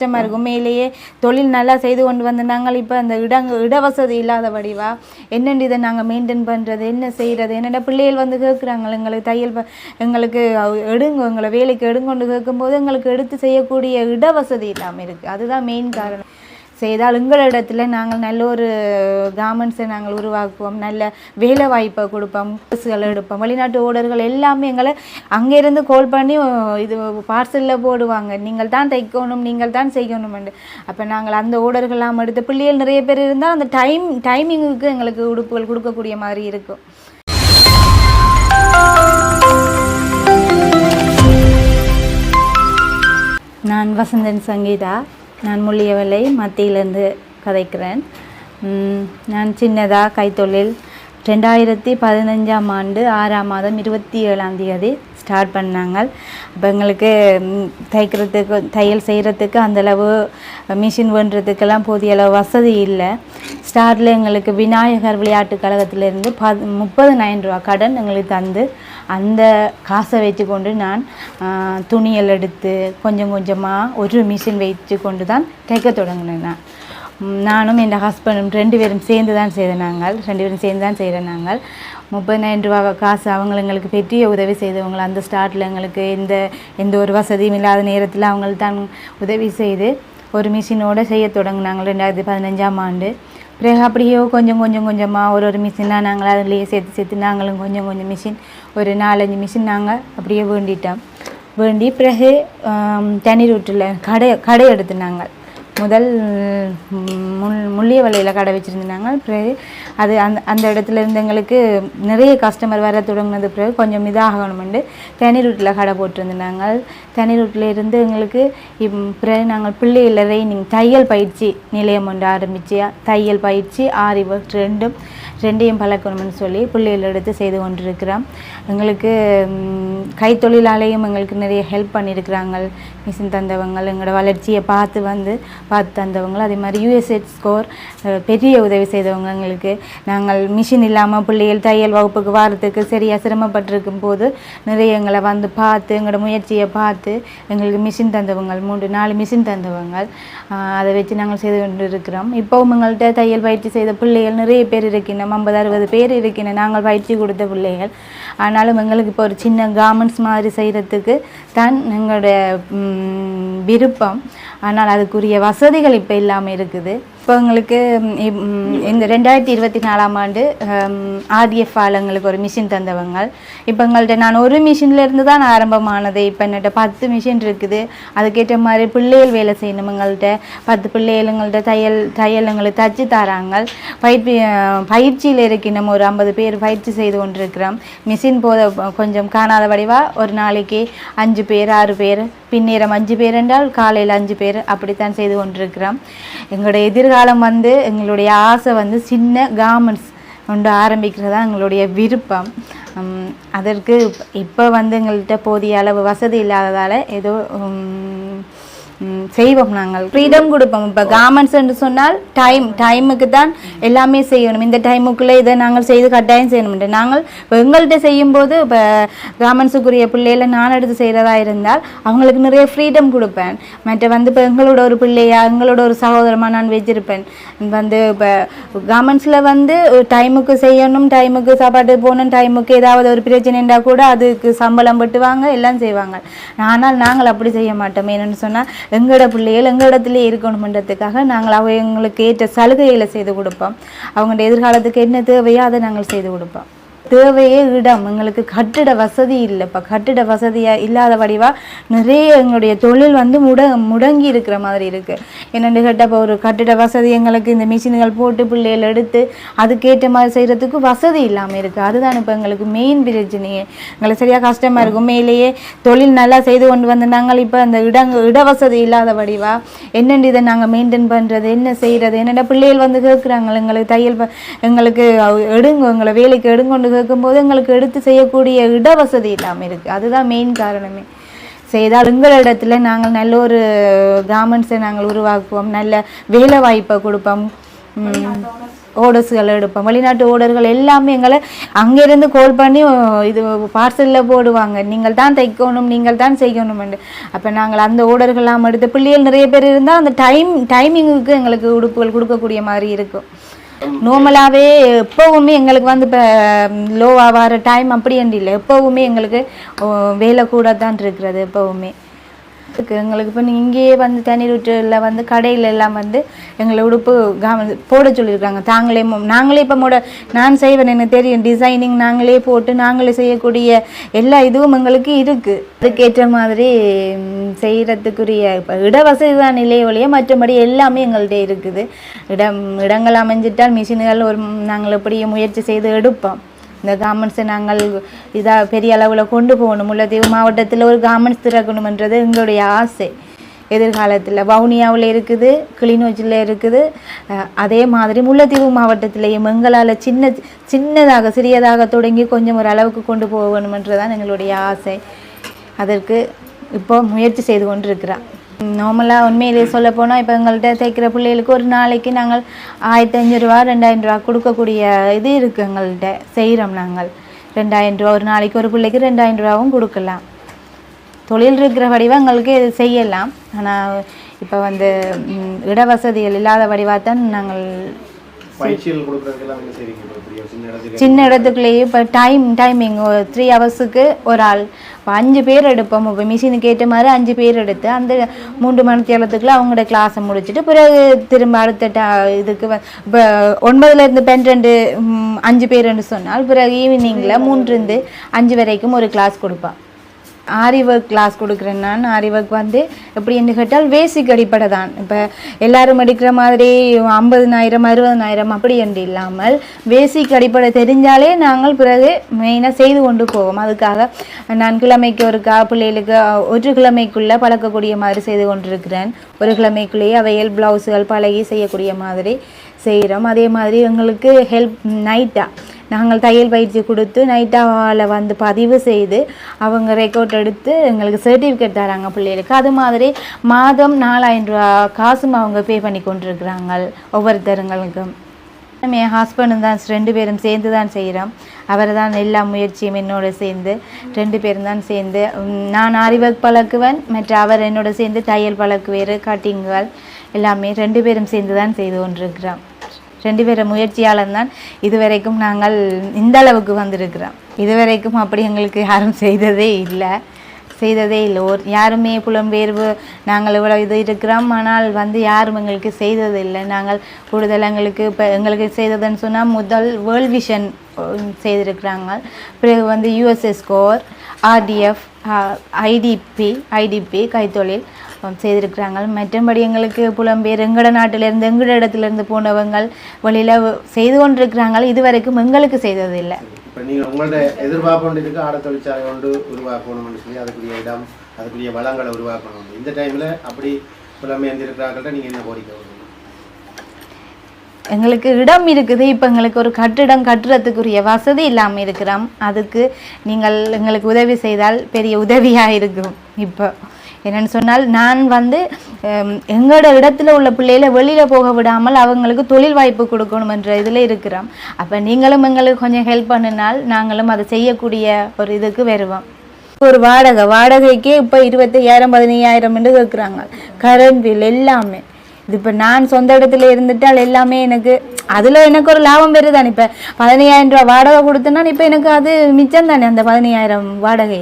கஷ்டமாக இருக்கும். உண்மையிலேயே தொழில் நல்லா செய்து கொண்டு வந்து நாங்கள் இப்போ அந்த இடங்க இடவசதி இல்லாத வடிவா என்னென்று இதை நாங்கள் மெயின்டைன் பண்ணுறது என்ன செய்கிறது என்னென்ன பிள்ளைகள் வந்து கேட்குறாங்க? எங்களுக்கு தையல் ப- எங்களுக்கு எடுங்க எங்களை வேலைக்கு எடுங்கொண்டு கேட்கும்போது எங்களுக்கு எடுத்து செய்யக்கூடிய இடவசதி இல்லாமல் இருக்குது அதுதான் மெயின் காரணம். செய்தால் எங்களிடத்தில் நாங்கள் நல்ல ஒரு கார்மெண்ட்ஸை நாங்கள் உருவாக்குவோம். நல்ல வேலை வாய்ப்பை கொடுப்போம். பஸ்ஸுகள் எடுப்போம். வெளிநாட்டு ஓடர்கள் எல்லாமே எங்களை அங்கேருந்து கால் பண்ணி இது பார்சலில் போடுவாங்க. நீங்கள் தான் தைக்கணும் நீங்கள் தான் செய்யணும் அப்போ நாங்கள் அந்த ஓடர்கள்லாம் எடுத்து பிள்ளைகள் நிறைய பேர் இருந்தால் அந்த டைம் டைமிங்குக்கு எங்களுக்கு உடுப்புகள் கொடுக்கக்கூடிய மாதிரி இருக்கும். நான் வசந்தன் சங்கீதா. நான் முள்ளியவலை மத்தியிலேருந்து கதைக்கிறேன். நான் சின்னதாக கைத்தொழில். ரெண்டாயிரத்தி பதினஞ்சாம் ஆண்டு ஆறாம் மாதம் இருபத்தி ஏழாம் தேதி ஸ்டார்ட் பண்ணாங்க. அப்போ எங்களுக்கு தைக்கிறதுக்கு தையல் செய்கிறதுக்கு அந்தளவு மிஷின் பண்ணுறதுக்கெல்லாம் போதிய அளவு வசதி இல்லை. ஸ்டார்டில் எங்களுக்கு விநாயகர் விளையாட்டுக் கழகத்திலேருந்து ப முப்பது ரூபா கடன் எங்களுக்கு தந்து அந்த காசை வச்சு கொண்டு நான் துணியல் எடுத்து கொஞ்சம் கொஞ்சமாக ஒரு மிஷின் வச்சு கொண்டு தான் தைக்க தொடங்கினேன் நான். நானும் என் ஹஸ்பண்டும் ரெண்டு பேரும் சேர்ந்து தான் செய்த நாங்கள். ரெண்டு பேரும் சேர்ந்து தான் செய்கிறோம் நாங்கள். முப்பதினாயிரம் ரூபா காசு அவங்க எங்களுக்கு பெரிய உதவி செய்தவங்க அந்த ஸ்டார்ட்டில் எங்களுக்கு எந்த எந்த ஒரு வசதியும் இல்லாத நேரத்தில் அவங்க தான் உதவி செய்து ஒரு மிஷினோட செய்ய தொடங்கினாங்க ரெண்டாயிரத்தி பதினஞ்சாம் ஆண்டு. பிறகு அப்படியே கொஞ்சம் கொஞ்சம் கொஞ்சமாக ஒரு ஒரு மிஷினாக நாங்கள் அதுலேயே சேர்த்து சேர்த்து நாங்களும் கொஞ்சம் கொஞ்சம் மிஷின் ஒரு நாலஞ்சு மிஷின் நாங்கள் அப்படியே வேண்டிட்டோம். வேண்டி பிறகு தண்ணீர் தனி ரூட்டில் கடை கடை எடுத்து நாங்கள். முதல் முள் முள்ளிய வலையில் கடை வச்சுருந்தாங்க. பிறகு அது அந்த அந்த இடத்துல இருந்து எங்களுக்கு நிறைய கஸ்டமர் வர தொடங்கினது பிறகு கொஞ்சம் இதாகணுமெண்டு. தனி ரூட்டில் கடை போட்டிருந்தாங்க. தனி ரூட்டில் இருந்து எங்களுக்கு இப் பிறகு நாங்கள் பிள்ளைகள ட்ரைனிங் தையல் பயிற்சி நிலையம் ஒன்று ஆரம்பித்து தையல் பயிற்சி ஆரி ஒர்க் ரெண்டும் ரெண்டையும் பழக்கணும்னு சொல்லி பிள்ளைகள் எடுத்து செய்து கொண்டிருக்கிறோம். எங்களுக்கு கைத்தொழிலாலேயும் கைத்தொழிலாளையும் எங்களுக்கு நிறைய ஹெல்ப் பண்ணியிருக்கிறாங்க. மிஷின் தந்தவங்க எங்களோட வளர்ச்சியை பார்த்து வந்து பார்த்து தந்தவங்க. அதே மாதிரி யூஎஸ்எட் ஸ்கோர் பெரிய உதவி செய்தவங்க எங்களுக்கு. நாங்கள் மிஷின் இல்லாமல் பிள்ளைகள் தையல் வகுப்புக்கு வாரத்துக்கு சரியாக சிரமப்பட்டிருக்கும் போது நிறைய எங்களை வந்து பார்த்து எங்களோட முயற்சியை பார்த்து எங்களுக்கு மிஷின் தந்தவங்க மூன்று நாலு மிஷின் தந்தவங்க. அதை வச்சு நாங்கள் செய்து கொண்டு இருக்கிறோம் இப்போவும் எங்கள்கிட்ட தையல் பயிற்சி செய்த பிள்ளைகள் நிறைய பேர் இருக்கின்றோம் ஐம்பது அறுபது பேர் இருக்கின்ற நாங்கள் பயிற்சி கொடுத்த பிள்ளைகள். ஆனாலும் எங்களுக்கு இப்போ ஒரு சின்ன கார்மெண்ட்ஸ் மாதிரி செய்கிறதுக்கு தான் எங்களுடைய விருப்பம். ஆனால் அதுக்குரிய வசதிகள் இப்போ இல்லாமல் இருக்குது. இப்போ எங்களுக்கு இந்த ரெண்டாயிரத்தி இருபத்தி நாலாம் ஆண்டு ஆதிஎஃப் எங்களுக்கு ஒரு மிஷின் தந்தவங்க. இப்போ எங்கள்கிட்ட நான் ஒரு மிஷின்லேருந்து தான் ஆரம்பமானது. இப்போ என்கிட்ட பத்து மிஷின் இருக்குது. அதுக்கேற்ற மாதிரி பிள்ளைகள் வேலை செய்யணும் எங்கள்கிட்ட பத்து பிள்ளைகள் எங்கள்கிட்ட தையல் தையல் எங்களுக்கு தச்சு தராங்க. பயிற்சி பயிற்சியில் இருக்கணும். ஒரு ஐம்பது பேர் பயிற்சி செய்து கொண்டிருக்கிறோம். மிஷின் போத கொஞ்சம் காணாத வடிவாக ஒரு நாளைக்கு அஞ்சு அஞ்சு பேர் ஆறு பேர் பின்னேரம் அஞ்சு பேர் என்றால் காலையில் அஞ்சு பேர் அப்படித்தான் செய்து கொண்டிருக்கிறோம். எங்களுடைய எதிர்காலம் வந்து எங்களுடைய ஆசை வந்து சின்ன கார்மெண்ட்ஸ் ஒன்று ஆரம்பிக்கிறதா எங்களுடைய விருப்பம். அதற்கு இப்போ வந்து எங்கள்கிட்ட போதிய அளவு வசதி இல்லாததால் ஏதோ செய்வோம் நாங்கள். ஃப்ரீடம் கொடுப்போம். இப்போ கார்மெண்ட்ஸ் என்று சொன்னால் டைம் டைமுக்கு தான் எல்லாமே செய்யணும். இந்த டைமுக்குள்ளே இதை நாங்கள் செய்து கட்டாயம் செய்யணும் நாங்கள் இப்போ எங்கள்கிட்ட செய்யும்போது இப்போ கார்மெண்ட்ஸுக்குரிய பிள்ளைகளை நான் எடுத்து செய்கிறதா இருந்தால் அவங்களுக்கு நிறைய ஃப்ரீடம் கொடுப்பேன். மற்ற வந்து இப்போ எங்களோட ஒரு பிள்ளையா எங்களோட ஒரு சகோதரமாக நான் வச்சிருப்பேன். வந்து இப்போ கார்மெண்ட்ஸில் வந்து டைமுக்கு செய்யணும் டைமுக்கு சாப்பாடு போகணும் டைமுக்கு ஏதாவது ஒரு பிரச்சனைண்டா கூட அதுக்கு சம்பளம் பட்டுவாங்க எல்லாம் செய்வாங்க. ஆனால் நாங்கள் அப்படி செய்ய மாட்டோம். என்னென்னு சொன்னால் எங்களோட பிள்ளைகள் எங்களிடத்திலே இருக்கணுமன்றதுக்காக நாங்கள் அவங்களுக்கு ஏற்ற சலுகைகளை செய்து கொடுப்போம். அவங்களோட எதிர்காலத்துக்கு என்ன தேவையோ அதை நாங்கள் செய்து கொடுப்போம். தேவையே இடம். எங்களுக்கு கட்டிட வசதி இல்லை. இப்போ கட்டிட வசதியாக இல்லாத வடிவாக நிறைய எங்களுடைய தொழில் வந்து முட முடங்கி இருக்கிற மாதிரி இருக்குது என்னென்னு கேட்டால் இப்போ ஒரு கட்டிட வசதி எங்களுக்கு இந்த மிஷின்கள் போட்டு பிள்ளைகள் எடுத்து அதுக்கேற்ற மாதிரி செய்கிறதுக்கு வசதி இல்லாமல் இருக்குது அதுதான் இப்போ எங்களுக்கு மெயின் பிரச்சனையே. எங்களுக்கு சரியாக கஷ்டமாக இருக்கும். மேலேயே தொழில் நல்லா செய்து கொண்டு வந்து நாங்கள் இப்போ அந்த இடங்க இட வசதி இல்லாத வடிவா என்னென்னு இதை நாங்கள் மெயின்டைன் பண்ணுறது என்ன செய்கிறது என்னென்ன பிள்ளைகள் வந்து கேட்குறாங்க எங்களுக்கு தையல் ப- எங்களுக்கு எடுங்க. எங்களை வேலைக்கு எடுங்கொண்டு கேட்கும்போது எங்களுக்கு எடுத்து செய்யக்கூடிய இட வசதி இல்லாமல் இருக்குது அதுதான் மெயின் காரணமே. செய்தால் எங்களிடத்துல நாங்கள் நல்ல ஒரு கார்மெண்ட்ஸை நாங்கள் உருவாக்குவோம். நல்ல வேலை வாய்ப்பை கொடுப்போம். ஓடர்ஸ்கள் எடுப்போம். வெளிநாட்டு ஓடர்கள் எல்லாமே எங்களை அங்கேருந்து கால் பண்ணி இது பார்சலில் போடுவாங்க. நீங்கள் தான் தைக்கணும் நீங்கள் தான் செய்யணும்னு அப்போ நாங்கள் அந்த ஓடர்கள்லாம் எடுத்து பிள்ளைகள் நிறைய பேர் இருந்தால் அந்த டைம் டைமிங்குக்கு எங்களுக்கு உடுப்புகள் கொடுக்கக்கூடிய மாதிரி இருக்கும். நார்மலாகவே எப்போவுமே எங்களுக்கு வந்து இப்போ லோவாக வர டைம் அப்படி இல்லை. எப்போவுமே எங்களுக்கு வேலை கூட தான் இருக்கிறது எப்போவுமே. இருக்கு. எங்களுக்கு இப்போ இங்கேயே வந்து தனி இல்லை வந்து கடையில் எல்லாம் வந்து எங்களை உடுப்பு போட சொல்லியிருக்காங்க. தாங்களே நாங்களே இப்போ மூட நான் செய்வேன் எனக்கு தெரியும். டிசைனிங் நாங்களே போட்டு நாங்களே செய்யக்கூடிய எல்லா இதுவும் எங்களுக்கு இருக்குது அதுக்கேற்ற மாதிரி செய்கிறதுக்குரிய இப்போ இடவசதி தான் இல்லையே ஒழிய மற்றபடி எல்லாமே எங்கள்கிட்ட இருக்குது. இடம் இடங்கள் அமைஞ்சிட்டால் மிஷின்கள் ஒரு நாங்கள் எப்படியும் முயற்சி செய்து எடுப்போம். இந்த கார்மெண்ட்ஸை நாங்கள் இதாக பெரிய அளவில் கொண்டு போகணும். முல்லைத்தீவு மாவட்டத்தில் ஒரு கார்மெண்ட்ஸ் திறக்கணுன்றது எங்களுடைய ஆசை. எதிர்காலத்தில் வவுனியாவில் இருக்குது கிளிநொச்சியில் இருக்குது. அதே மாதிரி முல்லைத்தீவு மாவட்டத்திலேயும் எங்களால் சின்ன சின்னதாக சிறியதாக தொடங்கி கொஞ்சம் ஒரு அளவுக்கு கொண்டு போகணுமென்றதான் எங்களுடைய ஆசை. அதற்கு இப்போ முயற்சி செய்து கொண்டிருக்கிறோம் நார்மலாக உண்மையிலே சொல்ல போனால் இப்போ எங்கள்கிட்ட தைக்கிற பிள்ளைகளுக்கு ஒரு நாளைக்கு நாங்கள் ஆயிரத்தி அஞ்சூறு ரூபா ரெண்டாயிரம் ரூபா கொடுக்கக்கூடிய இது இருக்குது எங்கள்கிட்ட செய்கிறோம் நாங்கள். ரெண்டாயிரம் ரூபா ஒரு நாளைக்கு ஒரு பிள்ளைக்கு ரெண்டாயிரம் ரூபாவும் கொடுக்கலாம். தொழில் இருக்கிற வடிவம் எங்களுக்கு இது செய்யலாம். ஆனால் இப்போ வந்து ம், இடவசதிகள் இல்லாத வடிவாக தான் நாங்கள் சின்ன இடத்துக்குள்ளேயே இப்போ டைம் டைமிங் த்ரீ ஹவர்ஸுக்கு ஒரு ஆள். இப்போ அஞ்சு பேர் எடுப்போம். இப்போ மிஷினுக்கு ஏற்ற மாதிரி அஞ்சு பேர் எடுத்து அந்த மூன்று மணி தேலத்துக்குள்ள அவங்களோட கிளாஸை முடிச்சுட்டு பிறகு திரும்ப அடுத்த இதுக்கு இப்போ ஒன்பதுலேருந்து பன்னிரெண்டு அஞ்சு பேருன்னு சொன்னால் பிறகு ஈவினிங்கில் மூன்றுலேருந்து அஞ்சு வரைக்கும் ஒரு கிளாஸ் கொடுப்பான் ஆரி ஒர்க் கிளாஸ் கொடுக்குறேன் நான் ஆரி ஒர்க் வந்து எப்படி என்று கேட்டால் பேசிக் அடிப்படை தான் இப்போ எல்லாரும் எடுக்கிற மாதிரி ஐம்பதுனாயிரம் அறுபதனாயிரம் அப்படி என்று இல்லாமல் பேசிக் அடிப்படை தெரிஞ்சாலே நாங்கள் பிறகு மெயினாக செய்து கொண்டு போவோம். அதுக்காக நான் கிழமைக்கு ஒரு கா பிள்ளைகளுக்கு ஒரு கிழமைக்குள்ளே பழக்கக்கூடிய மாதிரி செய்து கொண்டிருக்கிறேன். ஒரு கிழமைக்குள்ளேயே அவையல் ப்ளவுஸுகள் பழகி செய்யக்கூடிய மாதிரி செய்கிறோம். அதே மாதிரி எங்களுக்கு ஹெல்ப் நைட்டாக நாங்கள் தையல் பயிற்சி கொடுத்து நைட்டாவில் வந்து பதிவு செய்து அவங்க ரெக்கார்ட் எடுத்து எங்களுக்கு சர்டிஃபிகேட் தராங்க பிள்ளைகளுக்கு. அது மாதிரி மாதம் நாலாயிரம் ரூபா காசும் அவங்க பே பண்ணி கொண்டிருக்கிறாங்க ஒவ்வொருத்தருங்களுக்கும் என் ஹஸ்பண்டும் தான் ரெண்டு பேரும் சேர்ந்து தான் செய்கிறோம் அவர் தான் எல்லா முயற்சியும் என்னோட சேர்ந்து ரெண்டு பேரும் தான் சேர்ந்து நான் அறிவக் பழக்குவேன் மற்ற அவர் என்னோட சேர்ந்து தையல் பழக்குவேறு கட்டிங்குகள் எல்லாமே ரெண்டு பேரும் சேர்ந்து தான் செய்து கொண்டிருக்கிறோம். ரெண்டு பேரும் முயற்சியாளர் தான் இதுவரைக்கும் நாங்கள் இந்த அளவுக்கு வந்திருக்கிறோம். இதுவரைக்கும் அப்படி எங்களுக்கு யாரும் செய்ததே இல்லை. செய்ததே இல்லை. ஒரு யாருமே புலம்பெயர்வு நாங்கள் இவ்வளோ இது இருக்கிறோம். ஆனால் வந்து யாரும் எங்களுக்கு செய்தது இல்லை நாங்கள் கூடுதல் எங்களுக்கு இப்போ எங்களுக்கு செய்ததுன்னு சொன்னால் முதல் வேர்ல்ட் விஷன் செய்திருக்கிறாங்க. பிறகு வந்து USS score RTF IDP IDP கைத்தொழில் செய்திருக்கிறாங்க மற்றபடி எங்களுக்கு புலம்பெயர் எங்கட நாட்டிலேருந்து எங்கட இடத்துலேருந்து போனவங்கள் வழியில் செய்து கொண்டிருக்கிறாங்க இதுவரைக்கும் எங்களுக்கு செய்ததில்லை. இப்போ நீங்கள் உங்களோட எதிர்பார்ப்பு ஒன்று இருக்கு. ஆட தொழிற்சாலை ஒன்று உருவாக்கணும்னு சொல்லி அதுக்குரிய இடம் அதுக்குரிய வளங்களை உருவாக்கணும் இந்த டைமில் அப்படி புலமையர்ந்து இருக்கிறாங்கள்ட்ட நீங்கள் என்ன கோரிக்கை எங்களுக்கு இடம் இருக்குது. இப்போ எங்களுக்கு ஒரு கட்டிடம் கட்டுறதுக்குரிய வசதி இல்லாமல் இருக்கிறோம். அதுக்கு நீங்கள் எங்களுக்கு உதவி செய்தால் பெரிய உதவியாக இருக்கும். இப்போ என்னென்னு சொன்னால் நான் வந்து எங்களோட இடத்துல உள்ள பிள்ளைகளை வெளியில் போக விடாமல் அவங்களுக்கு தொழில் வாய்ப்பு கொடுக்கணுமென்ற இதில் இருக்கிறோம். அப்போ நீங்களும் எங்களுக்கு கொஞ்சம் ஹெல்ப் பண்ணினால் நாங்களும் அதை செய்யக்கூடிய ஒரு இதுக்கு வருவோம். ஒரு வாடகை வாடகைக்கே இப்போ இருபத்தையாயிரம் பதினையாயிரம் என்று கேட்குறாங்க கரண்ட் பில் எல்லாமே. இது இப்போ நான் சொந்த இடத்துல இருந்துட்டால் எல்லாமே எனக்கு அதில் எனக்கு ஒரு லாபம் வருதானே இப்போ பதினையாயிரம் ரூபா வாடகை கொடுத்தேன்னா இப்போ எனக்கு அது மிச்சம் தானே அந்த பதினையாயிரம் வாடகை